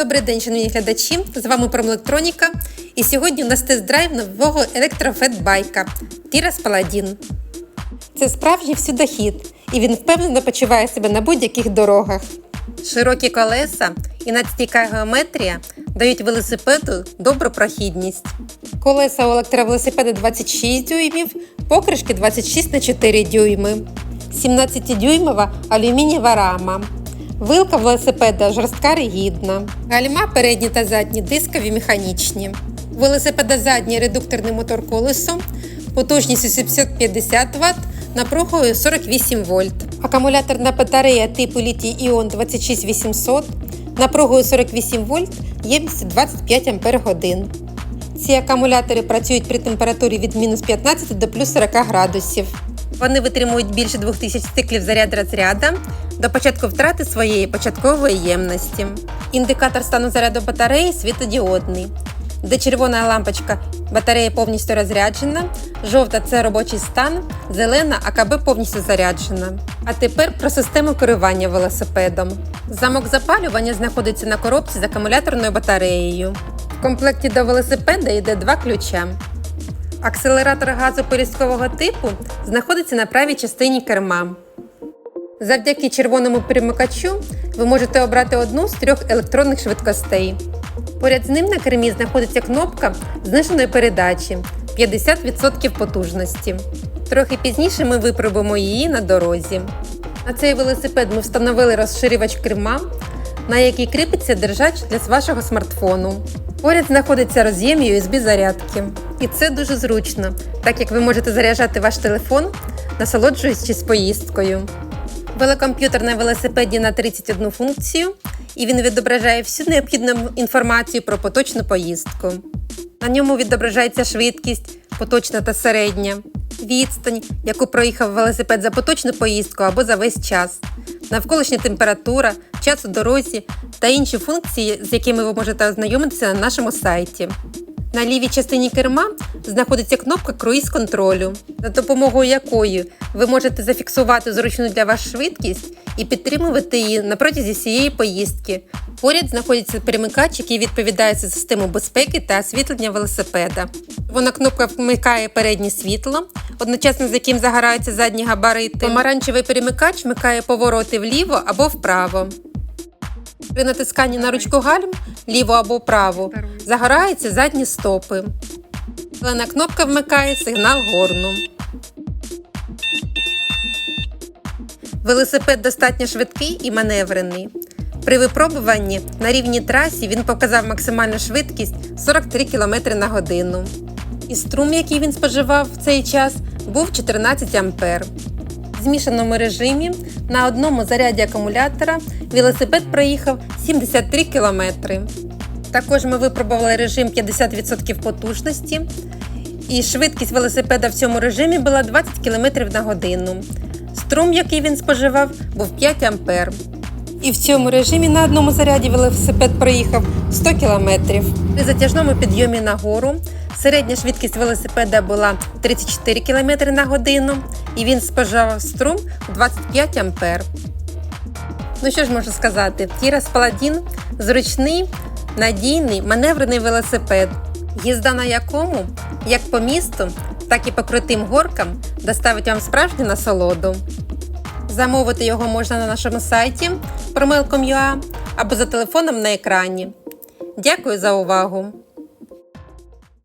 Добрий день, шановні глядачі! З вами Промелектроніка. І сьогодні у нас тест-драйв нового електрофетбайка Tiras Paladin. Це справжній всюдохід, і він впевнено почуває себе на будь-яких дорогах. Широкі колеса і надстійка геометрія дають велосипеду добру прохідність. Колеса у електровелосипеда 26 дюймів, покришки 26 на 4 дюйми, 17-дюймова алюмінієва рама. Вилка велосипеда жорстка ригідна. Гальма передні та задні дискові механічні. Велосипеда задній редукторний мотор колесом, потужністю 750 Вт, напругою 48 вольт. Акумуляторна батарея типу літій іон 26800, напругою 48 вольт, ємністю 25 Ах. Ці акумулятори працюють при температурі від мінус 15 до плюс 40 градусів. Вони витримують більше 2000 циклів заряд розряда до початку втрати своєї початкової ємності. Індикатор стану заряду батареї світодіодний, де червона лампочка батарея повністю розряджена, жовта це робочий стан, зелена АКБ повністю заряджена. А тепер про систему керування велосипедом. Замок запалювання знаходиться на коробці з акумуляторною батареєю. В комплекті до велосипеда йде два ключа. Акселератор газу порізкового типу знаходиться на правій частині керма. Завдяки червоному перемикачу ви можете обрати одну з трьох електронних швидкостей. Поряд з ним на кермі знаходиться кнопка зниженої передачі 50% потужності. Трохи пізніше ми випробуємо її на дорозі. На цей велосипед ми встановили розширювач керма, на який кріпиться держач для вашого смартфону. Поряд знаходиться роз'єм USB зарядки. І це дуже зручно, так як ви можете заряджати ваш телефон, насолоджуючись поїздкою. Велокомп'ютер на велосипеді на 31 функцію, і він відображає всю необхідну інформацію про поточну поїздку. На ньому відображається швидкість, поточна та середня, відстань, яку проїхав велосипед за поточну поїздку або за весь час, навколишня температура, час у дорозі та інші функції, з якими ви можете ознайомитися на нашому сайті. На лівій частині керма знаходиться кнопка круїз контролю, за допомогою якої ви можете зафіксувати зручну для вас швидкість і підтримувати її на протязі всієї поїздки. Поряд знаходиться перемикач, який відповідає за систему безпеки та освітлення велосипеда. Вона кнопка вмикає переднє світло, одночасно з яким загораються задні габарити. Помаранчевий перемикач вмикає повороти вліво або вправо. При натисканні на ручку гальм ліво або право загораються задні стопи. Зелена кнопка вмикає сигнал горну. Велосипед достатньо швидкий і маневрений. При випробуванні на рівній трасі він показав максимальну швидкість 43 км на годину. І струм, який він споживав в цей час, був 14 А. В змішаному режимі на одному заряді акумулятора велосипед проїхав 73 км. Також ми випробували режим 50% потужності, і швидкість велосипеда в цьому режимі була 20 км на годину. Струм, який він споживав, був 5 А. І в цьому режимі на одному заряді велосипед проїхав 100 км. При затяжному підйомі на гору середня швидкість велосипеда була 34 км на годину, і він споживав струм 25 А. Ну що ж можу сказати, Tiras Paladin – зручний, надійний, маневрений велосипед, їзда на якому як по місту, так і по крутим горкам доставить вам справжню насолоду. Замовити його можна на нашому сайті promel.com.ua або за телефоном на екрані. Дякую за увагу!